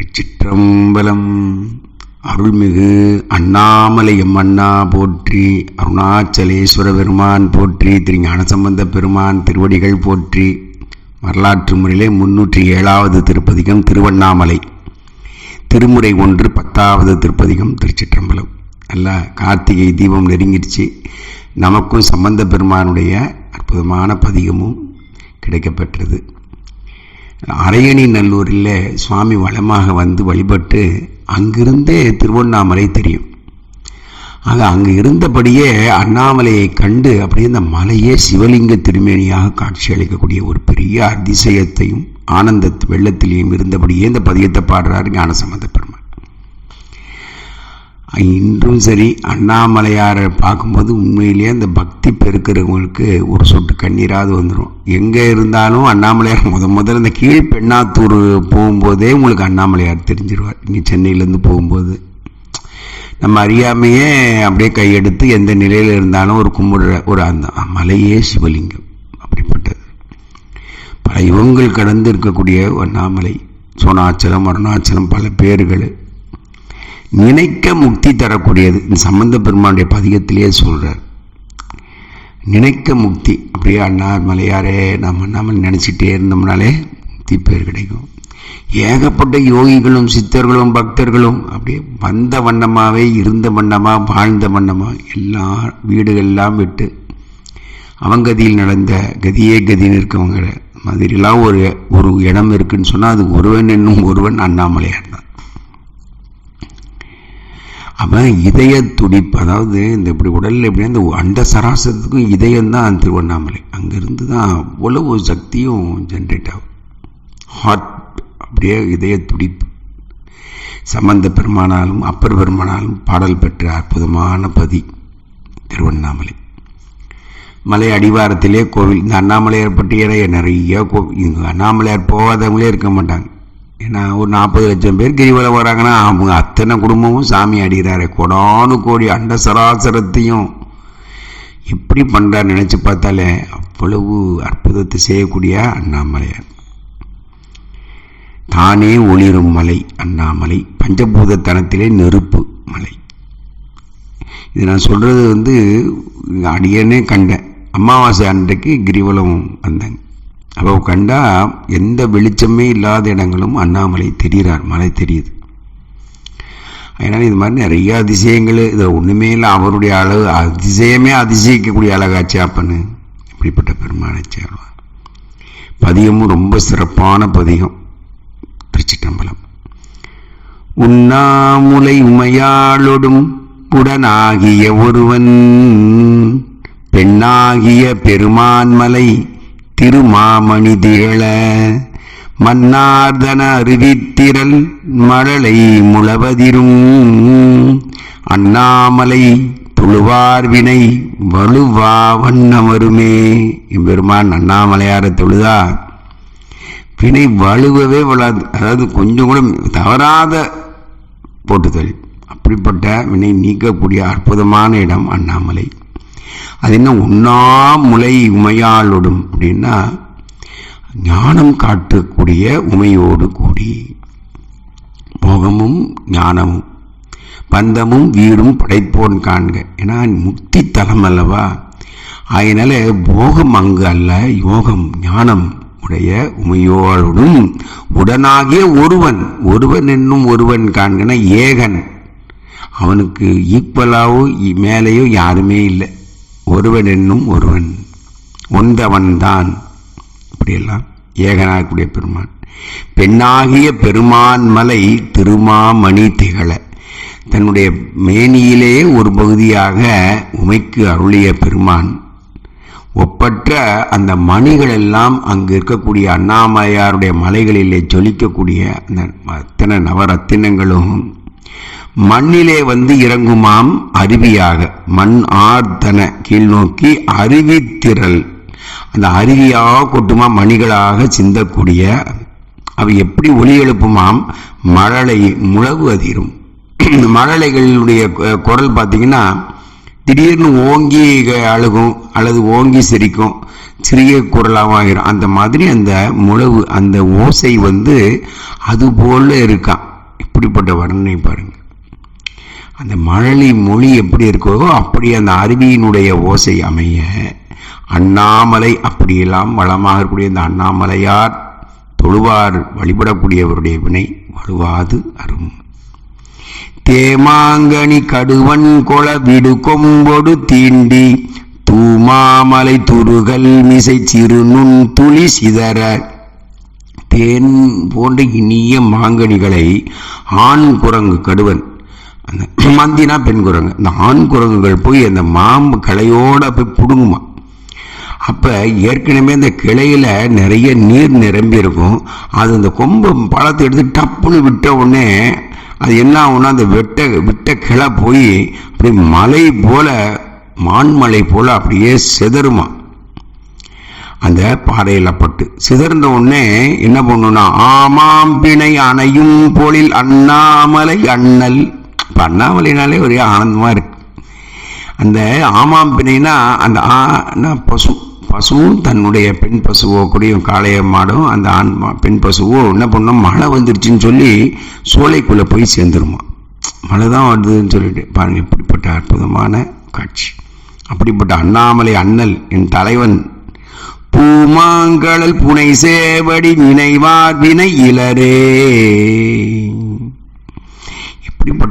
திருச்சிற்றம்பலம். அருள்மிகு அண்ணாமலை எம்மண்ணா போற்றி அருணாச்சலேஸ்வர பெருமான் போற்றி திரு ஞானசம்பந்த பெருமான் திருவடிகள் போற்றி வரலாற்று முறையிலே முன்னூற்றி ஏழாவது திருப்பதிகம் திருவண்ணாமலை. திருமுறை ஒன்று பத்தாவது திருப்பதிகம் திருச்சிற்றம்பலம். நல்லா கார்த்திகை தீபம் நெருங்கிடுச்சு. நமக்கும் சம்பந்த பெருமானுடைய அற்புதமான பதிகமும் கிடைக்கப்பெற்றது. அரையணி நல்லூரில் சுவாமி வளமாக வந்து வழிபட்டு அங்கிருந்தே திருவண்ணாமலை தெரியும். ஆக அங்கு இருந்தபடியே அண்ணாமலையை கண்டு அப்படியே அந்த மலையே சிவலிங்க திருமேனியாக காட்சியளிக்கக்கூடிய ஒரு பெரிய அதிசயத்தையும் ஆனந்த வெள்ளத்திலையும் இருந்தபடியே இந்த பதியத்தை பாடுறாரு ஞானசம்பந்த பெருமான். இன்றும் சரி அண்ணாமலையாரை பார்க்கும்போது உண்மையிலேயே அந்த பக்தி பெருக்கிறவங்களுக்கு ஒரு சொட்டு கண்ணீராவது வந்துடும் எங்கே இருந்தாலும் அண்ணாமலையார் முத முதல்ல இந்த கீழ் பெண்ணாத்தூர் போகும்போதே உங்களுக்கு அண்ணாமலையார் தெரிஞ்சிருவார். இங்கே சென்னையிலேருந்து போகும்போது. நம்ம அறியாமையே அப்படியே கையெடுத்து எந்த நிலையில் இருந்தாலும் ஒரு கும்பிடுற ஒரு அந்த மலையே சிவலிங்கம் அப்படிப்பட்டது. பல யுகங்கள் கடந்து இருக்கக்கூடிய அண்ணாமலை. சோனாச்சலம் அருணாச்சலம் பல பேர்கள் நினைக்க முக்தி தரக்கூடியது. இந்த சம்பந்த பெருமானுடைய பதிகத்திலேயே சொல்கிறார் நினைக்க முக்தி. அப்படியே அண்ணா மலையாரே நம்ம நம்ம நினச்சிட்டே இருந்தோம்னாலே முக்தி பேர் கிடைக்கும். ஏகப்பட்ட யோகிகளும் சித்தர்களும் பக்தர்களும் அப்படியே வந்த வண்ணமாகவே இருந்த வண்ணமாக வாழ்ந்த வண்ணமாக எல்லா வீடுகள்லாம் விட்டு அவங்கதியில் நடந்த கதியே கதின்னு இருக்கவங்க மாதிரிலாம் ஒரு ஒரு இடம் இருக்குன்னு சொன்னால் அது ஒருவன் என்னும் ஒருவன் அண்ணாமலையார் தான். அவன் இதய துடிப்பு அதாவது இந்த இப்படி உடலில் எப்படி அந்த அண்ட சராசரத்துக்கும் இதயம்தான் திருவண்ணாமலை. அங்கேருந்து தான் அவ்வளவு சக்தியும் ஜென்ரேட் ஆகும். ஹார்ட் அப்படியே இதய துடிப்பு. சம்பந்த பெருமானாலும் அப்பர் பெருமானாலும் பாடல் பெற்ற அற்புதமான பதி திருவண்ணாமலை. மலை அடிவாரத்திலே கோவில் இந்த அண்ணாமலையார் பட்டியலையே நிறைய கோவில் இங்கே அண்ணாமலையார் போகாதவங்களே இருக்க மாட்டாங்க. ஏன்னா ஒரு நாற்பது லட்சம் பேர் கிரிவலம் வராங்கன்னா அவங்க அத்தனை குடும்பமும் சாமி அடிக்கிறாரு. கொடானு கோடி அண்ட சராசரத்தையும் எப்படி பண்ணுறாரு நினச்சி பார்த்தாலே அவ்வளவு அற்புதத்தை செய்யக்கூடிய அண்ணாமலையார் தானே ஒளிரும் மலை அண்ணாமலை. பஞ்சபூதத்தனத்திலே நெருப்பு மலை. இது நான் சொல்கிறது வந்து அடியனே கண்டேன். அமாவாசை அன்றைக்கு கிரிவலம் வந்தேங்க அப்போ கண்டா எந்த வெளிச்சமே இல்லாத இடங்களும் அண்ணாமலை தெரிகிறார் மலை தெரியுது. அதனால் இது மாதிரி நிறைய அதிசயங்கள் இதில் ஒன்றுமே இல்லை அவருடைய அளவு அதிசயமே அதிசயிக்கக்கூடிய அழகாச்சு அப்பன்னு இப்படிப்பட்ட பெருமானை சேர்வார். பதிகமும் ரொம்ப சிறப்பான பதிகம் திருச்சிட்டம்பலம் உண்ணாமுலை உமையாளொடும் உடனாகிய ஒருவன் பெண்ணாகிய பெருமான்மலை திருமாமணி திகழ மன்னார்தன அருவித்திரல் மழலை முளவதிரும் அண்ணாமலை தொழுவார் வினை வலுவா வண்ணமருமே. எம்பெருமான் அண்ணாமலையார தொழுதா வினை வலுவவே வளாது அதாவது கொஞ்சம் கூட தவறாத போட்டுதல் அப்படிப்பட்ட வினை நீக்கக்கூடிய அற்புதமான இடம் அண்ணாமலை. அது என்ன உண்ணாமுலை உமையாளோடும் அப்படின்னா ஞானம் காட்டக்கூடிய உமையோடு கூடி போகமும் ஞானமும் பந்தமும் வீடும் படைப்போன் காண்க. ஏன்னா முக்தி தலம் அல்லவா? அதனால போகம் அங்கு அல்ல யோகம் ஞானம் உடைய உமையோளுடன் உடனாகிய ஒருவன் ஒருவன் என்னும் ஒருவன் காண்கன ஏகன். அவனுக்கு ஈக்குவலாகவும் மேலேயோ யாருமே இல்லை. ஒருவன் என்னும் ஒருவன். ஒன்றவன்தான். இப்படியெல்லாம். ஏகனாகக்கூடிய பெருமான். பெண்ணாகிய பெருமான் மலை திருமாமணி திகழ. தன்னுடைய மேனியிலே ஒரு பகுதியாக உமைக்கு அருளிய பெருமான். ஒப்பற்ற அந்த மணிகள் எல்லாம் அங்கு இருக்கக்கூடிய அண்ணாமலையாருடைய மலைகளிலே ஜொலிக்கக்கூடிய அந்த அத்தனை நவரத்தினங்களும் மண்ணிலே வந்து இறங்குமாம் அருவியாக. மண் ஆர்த்தன கீழ்நோக்கி அருவித்திரல் அந்த அருவியாக கொட்டுமா மணிகளாக சிந்தக்கூடிய அவை எப்படி ஒளி எழுப்புமாம்? மழலை முழவு அதிரும். மழலைகளுடைய குரல் பார்த்தீங்கன்னா திடீர்னு ஓங்கி அழுகும் அல்லது ஓங்கி சிரிக்கும் சிறிய குரலாகவும் ஆகிரும். அந்த மாதிரி அந்த முழவு அந்த ஓசை வந்து அது போல இருக்கான் இப்படிப்பட்ட வர்ணனை பாருங்க. அந்த மழலை மொழி எப்படி இருக்கிறதோ அப்படி அந்த அருவியினுடைய ஓசை அமைய அண்ணாமலை அப்படியெல்லாம் வளமாக இருக்கக்கூடிய இந்த அண்ணாமலையார் தொழுவார் வழிபடக்கூடியவருடைய வினை வலுவாது அரும். தேமாங்கனி கடுவன் கொள விடு கொம்பொடு தீண்டி தூமாமலை துருகல் மிசை சிறுநுண் துளி சிதற. தேன் போன்ற இனிய மாங்கனிகளை ஆண் குரங்கு கடுவன் அந்த மந்தினா பெண் குரங்கு. இந்த ஆண் குரங்குகள் போய் அந்த மாம்பு கிளையோட போய் பிடுங்குமா. அப்போ ஏற்கனவே அந்த கிளையில நிறைய நீர் நிரம்பி இருக்கும். அது அந்த கொம்பு பழத்தை எடுத்து டப்புன்னு விட்ட உடனே அது என்ன ஆகும்னா அந்த வெட்ட விட்ட கிளை போய் அப்படி மலை போல மான்மலை போல அப்படியே செதறுமா. அந்த பாறையில் பட்டு சிதறந்த உடனே என்ன பண்ணுன்னா ஆமாம் பிணை அணையும் போலில் அண்ணாமலை அண்ணல். இப்போ அண்ணாமலைனாலே ஒரே ஆனந்தமாக இருக்கு அந்த ஆமாம் பிணைனா அந்த ஆனா பசு பசுவும் தன்னுடைய பெண் பசுவோ கூடயும் காளைய மாடும் அந்த ஆண் மா- பெண் பசுவோ என்ன பண்ணும்? மழை வந்துருச்சுன்னு சொல்லி சோலைக்குள்ளே போய் சேர்ந்துருமா. மழை தான் வருதுன்னு சொல்லிட்டு பாருங்க இப்படிப்பட்ட அற்புதமான காட்சி. அப்படிப்பட்ட அண்ணாமலை அண்ணல் என் தலைவன் பூமாங்கடல் புனை சேவடி நினைவார் வினை இலரே.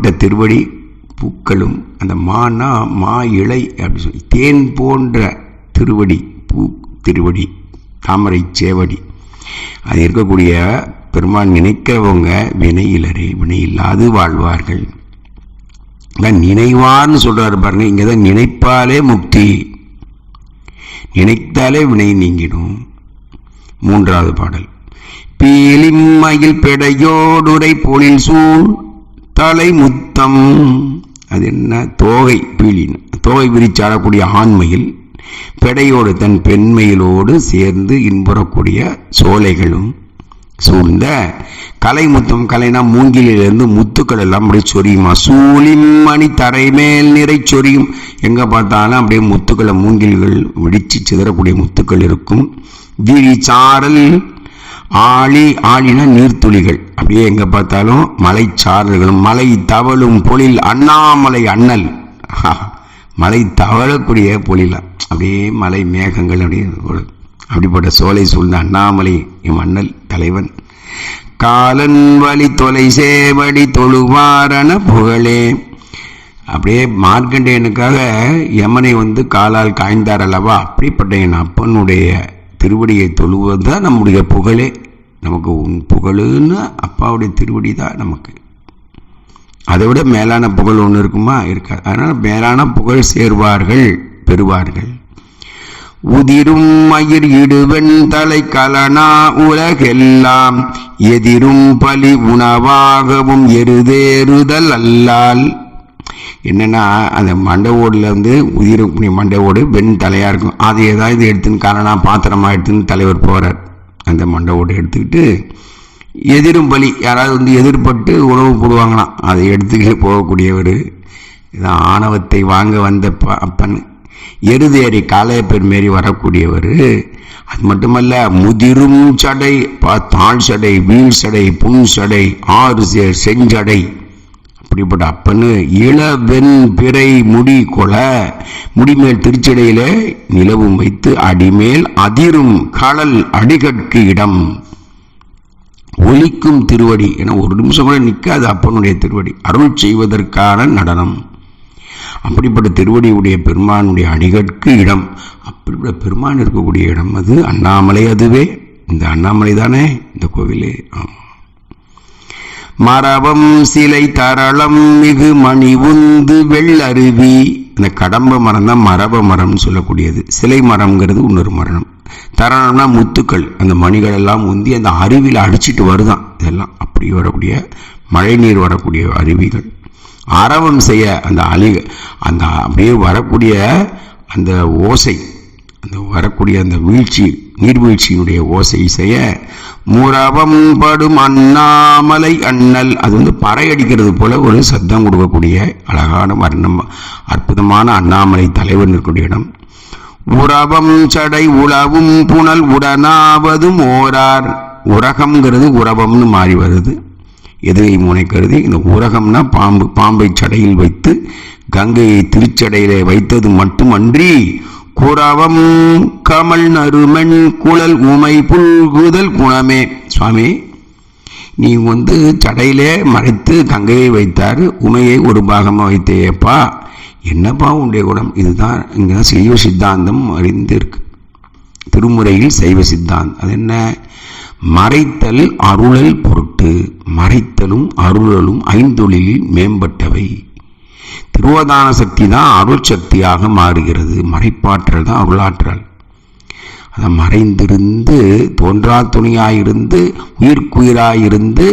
இப்படிப்பட்ட திருவடி பூக்களும் அந்த மானா மா இலை அப்படின்னு சொல்லி தேன் போன்ற திருவடி பூ திருவடி தாமரை சேவடி. அது இருக்கக்கூடிய பெருமான் நினைக்கிறவங்க வினையிலரே வினையில்லாது வாழ்வார்கள். நினைவார்னு சொல்றாரு பாருங்க இங்கே தான் நினைப்பாலே முக்தி. நினைத்தாலே வினை நீங்கிடும். மூன்றாவது பாடல் பீலிம்மையில் பெடையோடுரை போலில் சூழ் முத்தலை முத்தம். அது என்ன? தோகை பீலின். தோகை விரிச்சாடக்கூடிய ஆண்மையில் பெடையோடு தன் பெண்மையிலோடு சேர்ந்து இன்புறக்கூடிய சோலைகளும் சூழ்ந்த கலைமுத்தம் கலைனா மூங்கிலிருந்து முத்துக்கள் எல்லாம் அப்படியே சொரியுமா? சூழிம்மணி தரைமேல் நிறை சொரியும். எங்க பார்த்தாலும் அப்படியே முத்துக்களை மூங்கில்கள் வெடிச்சு சிதறக்கூடிய முத்துக்கள் இருக்கும். விரிச்சாரல் சாரல் ஆழி ஆழினா நீர்த்துளிகள். அப்படியே எங்க பார்த்தாலும் மலை சாரல்களும் மலை தவழும் பொழில் அண்ணாமலை அண்ணல். மலை தவழக்கூடிய பொழிலாம் அப்படியே மலை மேகங்கள் அப்படியே அப்படிப்பட்ட சோலை சூழ்ந்த அண்ணாமலை எம் அண்ணல் தலைவன். காலன் வழி தொலை சேவடி தொழுவாரன புகழே. அப்படியே மார்க்கண்டேயனுக்காக யமனை வந்து காலால் காய்ந்தார் அல்லவா? அப்படிப்பட்ட என் அப்பனுடைய திருவடியை தொழுவது தான் நம்முடைய புகழே. நமக்கு உன் புகழுன்னு அப்பாவுடைய திருவடி தான் நமக்கு. அதை விட மேலான புகழ் ஒன்று இருக்குமா? இருக்காது அதனால் மேலான புகழ் சேர்வார்கள் பெறுவார்கள். உதிரும் மயிர் இடுவெண் தலை கலனா உலகெல்லாம் எதிரும் பலி உணவாகவும் எருதேறுதல் அல்லால். என்னென்னா அந்த மண்டை ஓடுல வந்து உதிரக்கூடிய மண்டை ஓடு வெண் தலையாக இருக்கும். அது ஏதாவது எடுத்துன்னு காரணா பாத்திரமா எடுத்துன்னு தலைவர் போகிறார் அந்த மண்டை ஓடு எடுத்துக்கிட்டு எதிரும் பலி யாராவது வந்து எதிர்பட்டு உணவு போடுவாங்களாம் அதை எடுத்துக்கிட்டு போகக்கூடியவர். இதான் ஆணவத்தை வாங்க வந்த ப- அப்பன். எருதேறி காளையப்பெர் மாரி வரக்கூடியவர். அது மட்டுமல்ல முதிரும் சடை தாழ் சடை வீழ் சடை புன் சடை ஆறு செஞ்சடை. அப்படிப்பட்ட அப்பன்னு இளவெண் பிறை முடி கொல முடிமேல் திருச்சடையில நிலவும் வைத்து அடிமேல் அதிரும் கடல் அடிகட்கு இடம். ஒலிக்கும் திருவடி என ஒரு நிமிஷம் கூட நிற்காது அப்பனுடைய திருவடி. அருள் செய்வதற்கான நடனம். அப்படிப்பட்ட திருவடியுடைய பெருமானுடைய அடிகட்கு இடம். அப்படிப்பட்ட பெருமான் இருக்கக்கூடிய இடம் அது அண்ணாமலை அதுவே. இந்த அண்ணாமலை தானே இந்த கோவிலே? ஆமாம் மரபம் சிலை தரளம் மிகு மணி உந்து வெள்ளருவி இந்த கடம்ப மரம் தான் மரப மரம்னு சொல்லக்கூடியது. சிலை மரம்ங்கிறது இன்னொரு மரணம். தரளம்னா முத்துக்கள். அந்த மணிகள் எல்லாம் உந்தி அந்த அருவியில் அடிச்சிட்டு வருதான். இதெல்லாம் அப்படி வரக்கூடிய மழை நீர் வரக்கூடிய அருவிகள். அறவம் செய்ய அந்த அழி அந்த அப்படியே வரக்கூடிய அந்த ஓசை அந்த வரக்கூடிய அந்த வீழ்ச்சி நீர்வீழ்ச்சியினுடைய ஓசை செய்ய முரவம் படும் அண்ணாமலை அண்ணல். அது வந்து பறை அடிக்கிறது போல ஒரு சத்தம் கொடுக்கக்கூடிய அழகான வர்ணம் அற்புதமான அண்ணாமலை தலைவன் இருக்கக்கூடிய இடம். உறவம் சடை உழவும் புனல் உடனாவதும் ஓரார் உரகம்ங்கிறது உறவம்னு மாறி வருது. எதிரை முனை கருதி இந்த உரகம்னா பாம்பு பாம்பை சடையில் வைத்து கங்கையை திருச்சடையிலே வைத்தது மட்டுமன்றி குரவம் கமல் நறுமண் குழல் உமை புல்குதல் குணமே. சுவாமி நீ வந்து சடையிலே மறைத்து கங்கையை வைத்தார் உமையை ஒரு பாகமாக வைத்தேப்பா என்னப்பா உன்னுடைய குணம்? இதுதான் இங்கே சைவ சித்தாந்தம் அறிந்திருக்கு. திருமுறையில் சைவ சித்தாந்தம். அது என்ன? மறைத்தல் அருளல் பொருட்டு மறைத்தலும் அருளலும் ஐந்தொழிலில் மேம்பட்டவை. திருவதான சக்தி தான் அருள் சக்தியாக மாறுகிறது. மறைப்பாற்றல் தான் அருளாற்றல். அதை மறைந்திருந்து தோன்றா துணியாயிருந்து உயிர்க்குயிராயிருந்து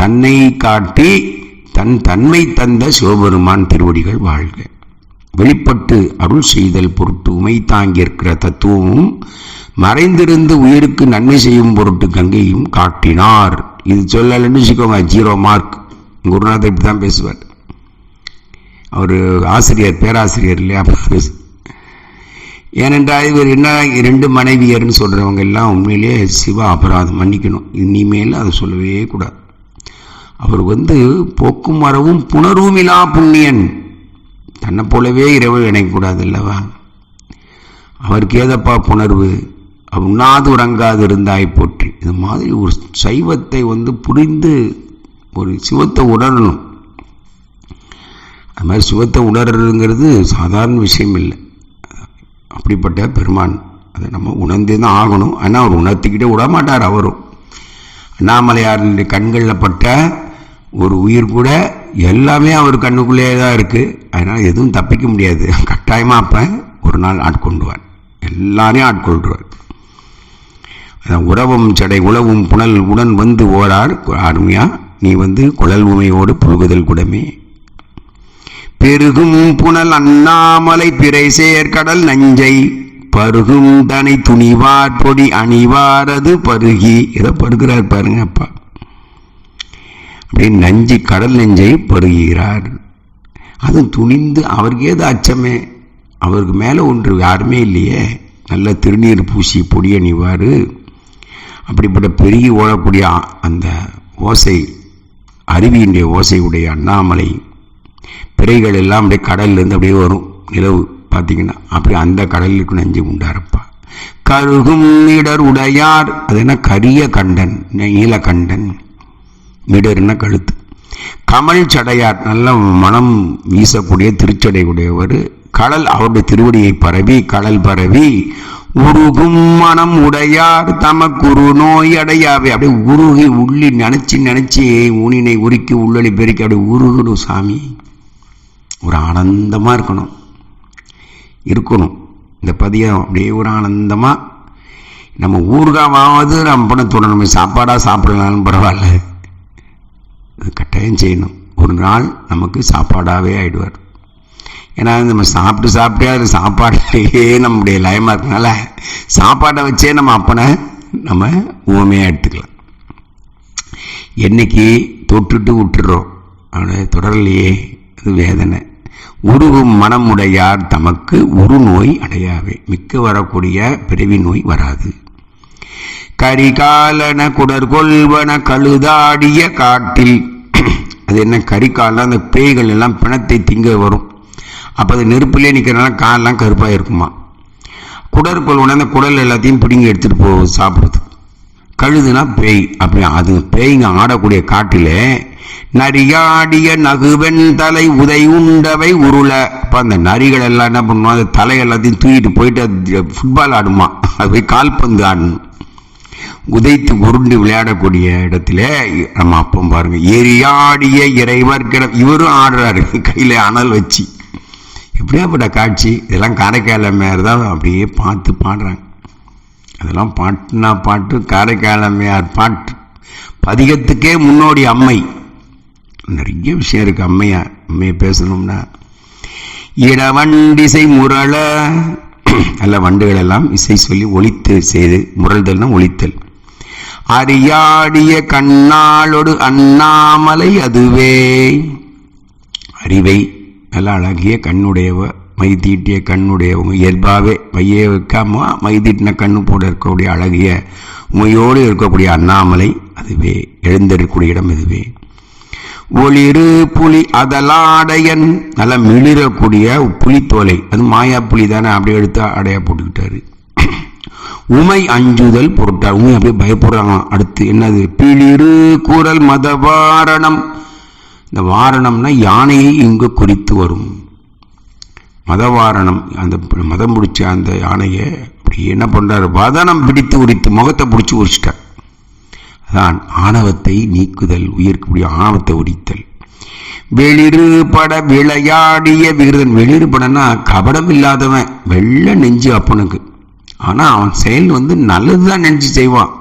தன்னை காட்டி தன் தன்மை தந்த சிவபெருமான் திருவடிகள் வாழ்க. வெளிப்பட்டு அருள் செய்தல் பொருட்டு உமை தாங்கியிருக்கிற தத்துவமும் மறைந்திருந்து உயிருக்கு நன்மை செய்யும் பொருட்டு கங்கையும் காட்டினார். இது சொல்லலன்னு வச்சுக்கோங்க ஜீரோ மார்க். குருநாதர் இப்படி தான் பேசுவார். அவர் ஆசிரியர் பேராசிரியர் இல்லையா? ஏனென்றால் இவர் என்ன ரெண்டு மனைவியர்னு சொல்கிறவங்க எல்லாம் உண்மையிலேயே சிவா அபராதம் மன்னிக்கணும். இனிமேல் அதை சொல்லவே கூடாது. அவர் வந்து போக்கும் வரவும் புனரூமிலா புண்ணியன். தன்னை போலவே இரவு இணையக்கூடாது அல்லவா? அவருக்கு ஏதப்பா புணர்வு? உண்ணாது உறங்காது இருந்தாய் போற்றி. இது மாதிரி ஒரு சைவத்தை வந்து புரிந்து ஒரு சிவத்தை உணரணும். அது மாதிரி சுகத்தை உணர்றதுங்கிறது சாதாரண விஷயம் இல்லை அப்படிப்பட்ட பெருமான் அதை நம்ம உணர்ந்தே தான் ஆகணும். ஆனால் அவர் உணர்த்திக்கிட்டே விட மாட்டார் அவரும் அண்ணாமலையாருடைய கண்களில் பட்ட ஒரு உயிர் கூட எல்லாமே அவர் கண்ணுக்குள்ளேயே தான் இருக்குது அதனால் எதுவும் தப்பிக்க முடியாது. கட்டாயமாக அப்போ ஒரு நாள் ஆட்கொண்டுவார். எல்லாரையும் ஆட்கொள்வார். அதான் உறவும் சடை உழவும் புனல் உடன் வந்து ஓரார். அருமையாக நீ வந்து குழல் உமையோடு புழுகுதல் கூடமே. பெருகும் புனல் அண்ணாமலை பிறை சேர்க்கடல் நஞ்சை பருகும் தனை துணிவார் பொடி அணிவாரது பருகி. இதை பருகிறார் பாருங்க அப்பா. அப்படியே நஞ்சு கடல் நெஞ்சை பருகிறார் அது துணிந்து அவருக்கு ஏது அச்சமே? அவருக்கு மேலே ஒன்று யாருமே இல்லையே. நல்ல திருநீர் பூசி பொடி அணிவார். அப்படிப்பட்ட பெருகி ஓடக்கூடிய அந்த ஓசை அருவியினுடைய ஓசையுடைய அண்ணாமலை பிறைகள் எல்லாம் அப்படியே கடல்லேருந்து அப்படியே வரும். நிலவு பார்த்தீங்கன்னா அப்படி அந்த கடலுக்கு நஞ்சு உண்டாரப்பா. கருகும் இடர் உடையார் அது என்ன கரிய கண்டன் நீலகண்டன் மிடர்னா கழுத்து? கமல் சடையார் நல்ல மனம் வீசக்கூடிய திருச்சடை உடையவர். கடல் அவருடைய திருவடியை பரவி கடல் பரவி உருகும் மனம் உடையார் தமக்குரு நோய் அடையாவே. அப்படியே உருகி உள்ளி நினைச்சு நினைச்சு ஊனினை உருக்கி உள்ளொளி பெருக்கி அப்படியே உருகணும் சாமி. ஒரு ஆனந்தமாக இருக்கணும். இருக்கணும். இந்த பதியம் அப்படியே ஒரு ஆனந்தமாக நம்ம ஊர்காவது நம்ம பணத்தோட நம்ம சாப்பாடாக சாப்பிடலாம்னு பரவாயில்ல. அது கட்டாயம் செய்யணும். ஒரு நாள் நமக்கு சாப்பாடாகவே ஆகிடுவார் ஏன்னா நம்ம சாப்பிட்டு சாப்பிட்டே அது சாப்பாடுலேயே நம்முடைய லயமாக இருக்கனால சாப்பாட்டை வச்சே நம்ம அப்பனை நம்ம உவமையாக எடுத்துக்கலாம். என்னைக்கு தொட்டுட்டு விட்டுறோம். அவனை தொடரலையே அது வேதனை. உருவும் மனமுடையார் தமக்கு உரு நோய் அடையாவே மிக்க வரக்கூடிய பிறவி நோய் வராது. கரிகாலன குடற்கொள்வன கழுதாடிய காட்டில். அது என்ன? கரிகாலம் அந்த பேய்கள் எல்லாம் பிணத்தை திங்க வரும். அப்போ அது நெருப்புலேயே நிற்கிறனால காலெலாம் கருப்பாக இருக்குமா? குடற்கொள்வன அந்த குடல் எல்லாத்தையும் பிடுங்கி எடுத்துகிட்டு போ சாப்பிடுது கழுதுனா பேய். அப்படி அது பேய்ங்க ஆடக்கூடிய காட்டிலே நரியாடிய நகுவெண் தலை உதை உண்டவை உருள. இப்போ அந்த நரிகள் எல்லாம் என்ன பண்ணுவோம் அந்த தலை எல்லாத்தையும் தூக்கிட்டு போயிட்டு ஃபுட்பால் ஆடுமா? அது போய் கால்பந்து ஆடணும். உதைத்து உருண்டு விளையாடக்கூடிய இடத்துல நம்ம அப்பம் பாருங்க. எரியாடிய இறைவர் கிட இவரும் ஆடுறாரு. கையில் அனல் வச்சு. எப்படியாப்பட்ட காட்சி? இதெல்லாம் காரைக்கால மேலே தான் அப்படியே பார்த்து பாடுறாங்க. அதெல்லாம் பாட்டுனா பாட்டு? காரைக்கால அம்மையார் பாட்டு. பதிகத்துக்கே முன்னோடி அம்மை. நிறைய விஷயம் இருக்கு அம்மையார் அம்மையை பேசணும்னா. இடவண்டிசை முரள. நல்ல வண்டுகள் எல்லாம் இசை சொல்லி ஒழித்து செய்து முரள்தல்னா ஒழித்தல் அறியாடிய கண்ணாளொடு அண்ணாமலை அதுவே. அறிவை நல்ல அழகிய கண்ணுடையவ மை தீட்டிய கண்ணுடையவங்க இயல்பாகவே மையே வைக்காம மை தீட்டின கண்ணு போட இருக்கக்கூடிய அழகிய உமையோடு இருக்கக்கூடிய அண்ணாமலை அதுவே எழுந்திருக்கக்கூடிய இடம் இதுவே. ஒளிரு புலி அதலாடையன் நல்லா மிளிரக்கூடிய புலித்தோலை. அது மாயா புலி தானே அப்படியே எடுத்து அடையா போட்டுக்கிட்டாரு. உமை அஞ்சுதல் பொருட்டார். உமை அப்படியே பயப்படுறாங்க அடுத்து என்னது? பிளிரு கூறல் மதவாரணம். இந்த வாரணம்னா யானையை இங்கு குறித்து வரும். மதவாரணம் அந்த மதம் பிடிச்ச அந்த யானையை அப்படி என்ன பண்ணுறாரு வதனம் பிடித்து உரித்து முகத்தை பிடிச்சி உரிச்சிட்டார். அதான் ஆணவத்தை நீக்குதல் உயிர்க்கக்கூடிய ஆணவத்தை உரித்தல். வெளிரு பட விளையாடிய விருதன். வெளிரு படம்னா கபடம் இல்லாதவன் வெள்ள நெஞ்சு அப்பனுக்கு. ஆனால் அவன் செயல் வந்து நல்லதுதான் நெஞ்சு செய்வான்.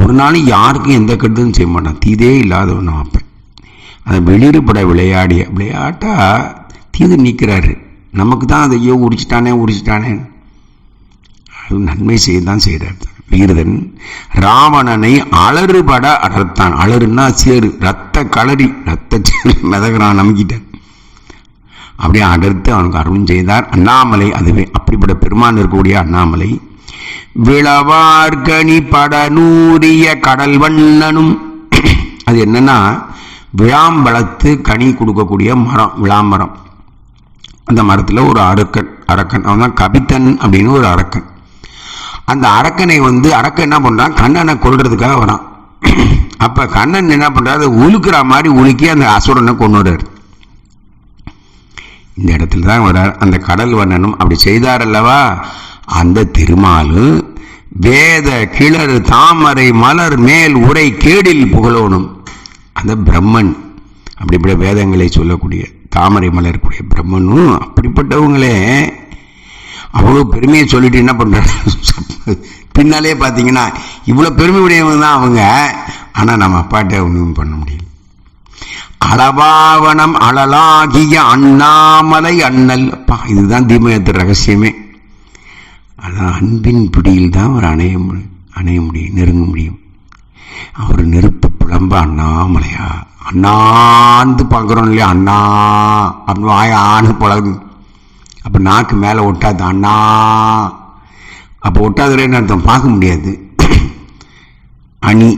ஒரு நாளும் யாருக்கும் எந்த கெடுதலும் செய்ய மாட்டான். தீதே இல்லாதவன் அப்பன். அதை வெளிறுபட விளையாடிய விளையாட்டா தீது நீக்கிறாரு. நமக்கு தான் அதை ஐயோ உரிச்சிட்டானே உரிச்சிட்டானே. அது நன்மை செய்ய தான் செய்கிறார் வீரதன் ராவணனை அலறுபட அடர்த்தான் அலறுன்னா சேரு ரத்த களரி ரத்த சேரு மிதகிறான் நம்பிக்கிட்டேன் அப்படியே அடர்த்து அவனுக்கு அருள் செய்தார். அண்ணாமலை அதுவே அப்படிப்பட்ட பெருமான் இருக்கக்கூடிய அண்ணாமலை. விளவார்கனி படநூறிய கடல் வண்ணனும். அது என்னன்னா விழாம்பழத்து கனி கொடுக்கக்கூடிய மரம் விழாமரம் அந்த மரத்தில் ஒரு அரக்கன் அரக்கன் அவன் தான் கபித்தன் அப்படின்னு ஒரு அரக்கன். அந்த அரக்கனை வந்து அரக்கன் என்ன பண்ணுறான் கண்ணனை கொள்றதுக்காக வரான். அப்போ கண்ணன் என்ன பண்ணுறாரு உழுக்கிற மாதிரி உழுக்கி அந்த அசுரனை கொண்டுடுறார் இந்த இடத்துல தான் வர்றார். அந்த கடல் வண்ணனும் அப்படி செய்தார் அல்லவா? அந்த திருமாலு வேத கிளறு தாமரை மலர் மேல் உரை கேடில் புகழோனும். அந்த பிரம்மன் அப்படிப்பட்ட வேதங்களை சொல்லக்கூடிய தாமரை மலருக்குரிய பிரம்மனும் அப்படிப்பட்டவங்களே. அவ்வளோ பெருமையை சொல்லிட்டு என்ன பண்ணுறாரு பின்னாலே பார்த்தீங்கன்னா இவ்வளோ பெருமை உடையவங்க தான் அவங்க. ஆனால் நம்ம அப்பாட்ட ஒன்றும் பண்ண முடியல. அளவாவனம் அழலாகிய அண்ணாமலை அண்ணல். அப்பா இதுதான் தீமயத்து ரகசியமே. அதான் அன்பின் பிடியில் தான் அவர் அணைய அணைய முடியும் நெருங்க முடியும். அவர் நெருப்பு புலம்ப அண்ணாமலையா? அண்ணாந்து பார்க்குறோம் இல்லையா? அண்ணா அப்படின்னு வாய ஆணு பழகு அப்போ நாக்கு மேலே ஒட்டாது அண்ணா. அப்போ ஒட்டாதுலேன்னு அர்த்தம்? பார்க்க முடியாது. அணி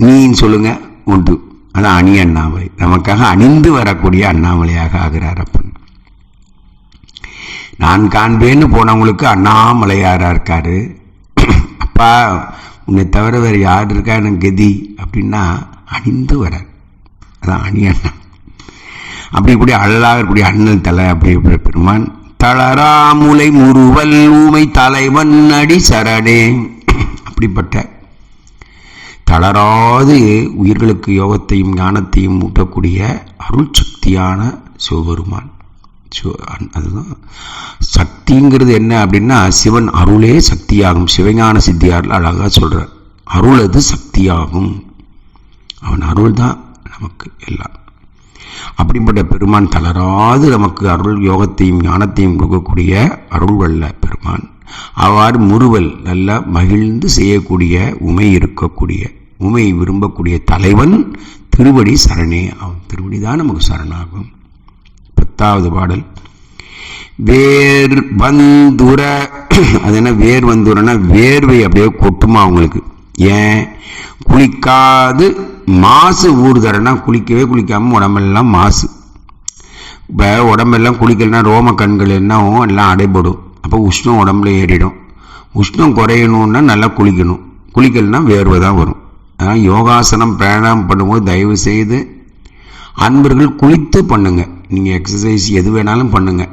நீன்னு சொல்லுங்க உண்டு. அதான் அணி அண்ணாமலை. நமக்காக அணிந்து வரக்கூடிய அண்ணாமலையாக ஆகிறார் அப்பன். நான் காண்பேன்னு போனவங்களுக்கு அண்ணாமலையாரா இருக்காரு. அப்பா உன்னை தவிர வேறு யார் இருக்கா எனக்கு கதி அப்படின்னா அணிந்து வரார். அதான் அணி அண்ணன். அப்படி இப்படி அழலாக இருக்கக்கூடிய அண்ணன் தலை அப்படி பெருமான். தளராமுலை முருவல் ஊமை தலைவன் அடி சரடே அப்படிப்பட்ட தளராது உயிர்களுக்கு யோகத்தையும் ஞானத்தையும் ஊட்டக்கூடிய அருள் சக்தியான சிவபெருமான். அதுதான். சக்திங்கிறது என்ன அப்படின்னா சிவன் அருளே சக்தியாகும். சிவஞான சித்தியார் அழகாக சொல்கிறார் அருள் அது சக்தியாகும். அவன் அருள் தான் நமக்கு எல்லாம். அப்படிப்பட்ட பெருமான் தளராது நமக்கு அருள் யோகத்தையும் ஞானத்தையும் கொடுக்கக்கூடிய அருள் வல்ல பெருமான். அவ்வாறு முறுவல் நல்ல மகிழ்ந்து செய்யக்கூடிய உமை இருக்கக்கூடிய உமை விரும்பக்கூடிய தலைவன் திருவடி சரணே. அவன் திருவடி தான் நமக்கு சரணாகும். பத்தாவது பாடல். வேர் வந்துர அது என்ன வேர் வந்துரன்னா வேர்வை அப்படியே கொட்டுமா அவங்களுக்கு ஏன்? குளிக்காது மாசு ஊறுதரனா குளிக்கவே குளிக்காம உடம்பெல்லாம் மாசு. இப்போ உடம்பெல்லாம் குளிக்கலன்னா ரோம கண்கள் என்னவும் எல்லாம் அடைபடும். அப்போ உஷ்ணம் உடம்புல ஏறிடும். உஷ்ணம் குறையணும்னா நல்லா குளிக்கணும். குளிக்கலன்னா வேர்வை தான் வரும். அதனால் யோகாசனம் பிராணாயம் பண்ணும்போது தயவு செய்து அன்பர்கள் குளித்து பண்ணுங்கள் நீங்கள் எக்ஸசைஸ் எது வேணாலும் பண்ணுங்கள்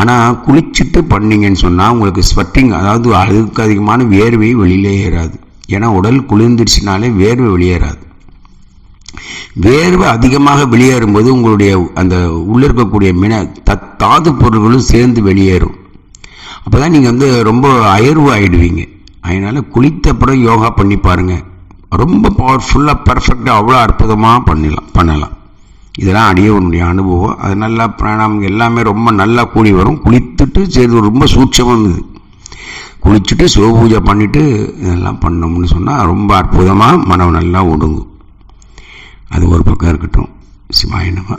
ஆனால் குளிச்சுட்டு பண்ணீங்கன்னு சொன்னால் உங்களுக்கு ஸ்வெட்டிங் அதாவது அதுக்கு அதிகமான வேர்வை வெளியிலே ஏறாது. ஏன்னா உடல் குளிர்ந்துருச்சுனாலே வேர்வை வெளியேறாது. வேர்வை அதிகமாக வெளியேறும்போது உங்களுடைய அந்த உள்ளே இருக்கக்கூடிய மின தத் தாது பொருள்களும் சேர்ந்து வெளியேறும். அப்போ தான் நீங்கள் வந்து ரொம்ப அயர்வு ஆகிடுவீங்க அதனால் குளித்த அப்புறம் யோகா பண்ணி பாருங்கள் ரொம்ப பவர்ஃபுல்லாக பர்ஃபெக்டாக அவ்வளோ அற்புதமாக பண்ணலாம் பண்ணலாம். இதெல்லாம் அடியவனுடைய அனுபவம். அது நல்லா பிராணாமம் எல்லாமே ரொம்ப நல்லா கூடி வரும். குளித்துட்டு செய்து ரொம்ப சூட்சமம் இது குளிச்சுட்டு சிவபூஜை பண்ணிவிட்டு இதெல்லாம் பண்ணோம்னு சொன்னால் ரொம்ப அற்புதமாக மனம் நல்லா ஒடுங்கும். அது ஒரு பக்கம் இருக்கட்டும். சிவாயனமா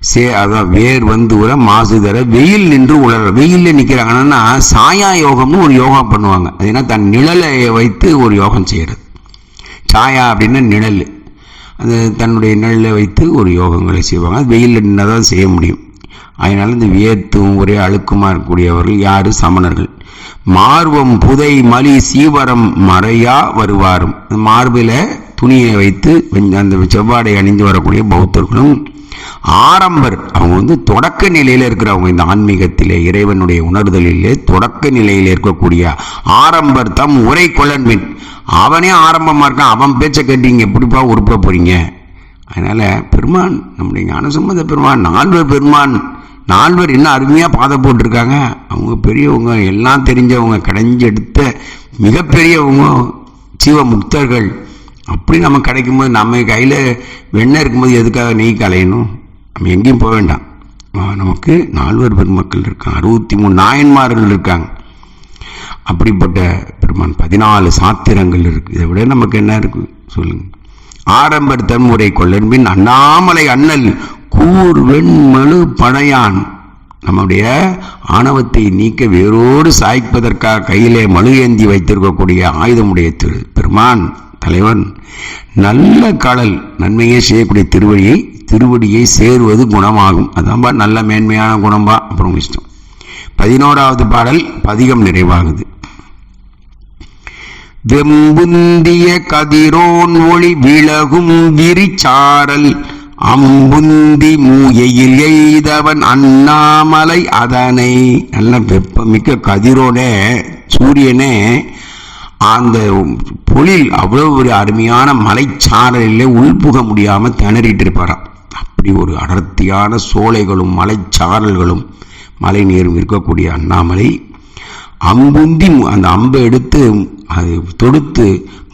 சே அதான் வேர் வந்து உர மாசு தர வெயில் நின்று உலர. வெயிலில் நிற்கிறாங்கன்னா சாயா யோகம்னு ஒரு யோகா பண்ணுவாங்க. அது என்ன? தன் நிழலை வைத்து ஒரு யோகம் செய்கிறது சாயா அப்படின்னா நிழல். அது தன்னுடைய நிழலை வைத்து ஒரு யோகங்களை செய்வாங்க. அது வெயிலில் நின்று தான் செய்ய முடியும். அதனால இந்த வியர்த்தும் ஒரே அழுக்குமா இருக்கக்கூடியவர்கள் யாரு சமணர்கள். மார்பம் புதை மலி சீவரம் மறையா வருவாரும். மார்பில துணியை வைத்து வெஞ்ச- அந்த செவ்வாடை அணிந்து வரக்கூடிய பௌத்தர்களும் ஆரம்பர் அவங்க வந்து தொடக்க நிலையில் இருக்கிறவங்க இந்த ஆன்மீகத்திலே இறைவனுடைய உணர்தலிலே தொடக்க நிலையில் இருக்கக்கூடிய ஆரம்பர் தம் உரை கொலன்மின் அவனே ஆரம்பமா இருக்கான் அவன் பேச்சை கேட்டீங்க எப்படிப்பா உருப்ப போறீங்க? அதனால பெருமான் நம்முடைய ஞானசம்பந்த பெருமான் நால்வர் பெருமான் நால்வர் என்ன அருமையாக பாதை போட்டிருக்காங்க? அவங்க பெரியவங்க எல்லாம் தெரிஞ்சவங்க கடைஞ்செடுத்த மிகப்பெரியவங்க ஜீவ முக்தர்கள். அப்படி நம்ம கிடைக்கும்போது நம்ம கையில் வெண்ணெய் இருக்கும்போது எதுக்காக நெய் கலையணும் நம்ம எங்கேயும் போக வேண்டாம். நமக்கு நால்வர் பெருமக்கள் இருக்காங்க. அறுபத்தி மூணு நாயன்மார்கள் இருக்காங்க. அப்படிப்பட்ட பெருமான் பதினாலு சாத்திரங்கள் இருக்குது இதை விட நமக்கு என்ன இருக்கு? சொல்லுங்க. ஆரம்பர் தன்முறை கொள்ளன்பின் அண்ணாமலை அண்ணல் கூர் வெண்மழு பழையான் நம்முடைய ஆணவத்தை நீக்க வேரோடு சாய்ப்பதற்காக கையிலே மழு ஏந்தி வைத்திருக்கக்கூடிய ஆயுதமுடைய திரு பெருமான். தலைவன். நல்ல கடல் நன்மையை செய்யக்கூடிய திருவடியை திருவடியை சேருவது குணமாகும். அதான்பா நல்ல மேன்மையான குணம்பா அப்புறம் இஷ்டம். பதினோராவது பாடல் பதிகம் நிறைவாகுது. வெம்புந்திய கதிரோன் ஒளி விலகும் விரிச்சாரல் அம்புந்தி மூயையில் எய்தவன் அண்ணாமலை அதனை. நல்ல வெப்பமிக்க கதிரோட சூரியனே அந்த பொழில் அவ்வளோ ஒரு அருமையான மலைச்சாரலிலே உள்புக முடியாமல் திணறிட்டு இருப்பாராம். அப்படி ஒரு அடர்த்தியான சோலைகளும் மலைச்சாரல்களும் மலை நீரும் இருக்கக்கூடிய அண்ணாமலை அம்புந்தி அந்த அம்பை எடுத்து அது தொடுத்து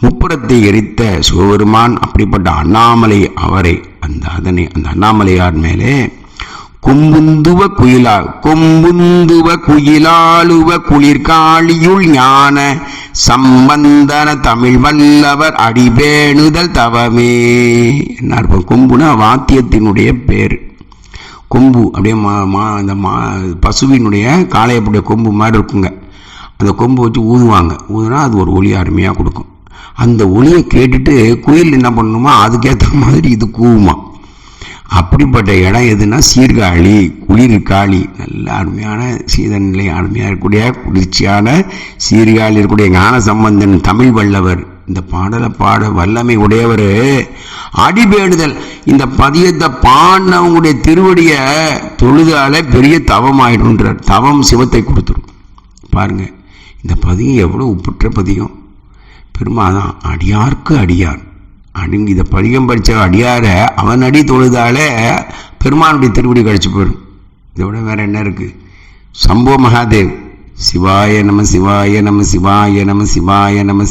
முப்புறத்தை எரித்த சிவபெருமான் அப்படிப்பட்ட அண்ணாமலை அவரை அந்த அதனை அந்த அண்ணாமலையார் மேலே கும்புந்துவ குயிலா கொம்புந்துவ குயிலாளுவ குளிர்காளியுள் ஞான சம்பந்தன தமிழ் வல்லவர் அடிபேணுதல் தவமே. என்ன கொம்புனா வாத்தியத்தினுடைய பேர். கொம்பு அப்படியே மா மா அந்த மா பசுவினுடைய காளையப்புடைய கொம்பு மாதிரி இருக்குங்க. அந்த கொம்பு வச்சு ஊதுவாங்க. ஊதுனா அது ஒரு ஒளி அருமையாக கொடுக்கும். அந்த ஒளியை கேட்டுட்டு குயில் என்ன பண்ணணுமா அதுக்கேற்ற மாதிரி இது கூவுமா. அப்படிப்பட்ட இடம் எதுனா சீர்காழி குளிர் காளி நல்ல அருமையான சீதநிலை அருமையாக இருக்கக்கூடிய குளிர்ச்சியான சீர்காழி இருக்கக்கூடிய ஞான சம்பந்தன் தமிழ் வல்லவர். இந்த பாடலை பாட வல்லமை உடையவர். அடிபேடுதல் இந்த பதியத்தை பாடினவங்களுடைய திருவடிய தொழுதால பெரிய தவம் ஆயிடுன்றார் தவம் சிவத்தை கொடுத்துரும். பாருங்க இந்த பதியம் எவ்வளோ உப்புற்ற பதியம். பெருமாதான் அடியார்க்கு அடியார். அடிங்க இதை படிக்கம் படித்த அடியார அவன் அடி தொழுதாலே பெருமானுடைய திருவடி கழிச்சு போயிடும். இதை விட வேற என்ன இருக்கு? சம்போ மகாதேவ். சிவாய நம சிவாய நம சிவாய நம சிவாய நம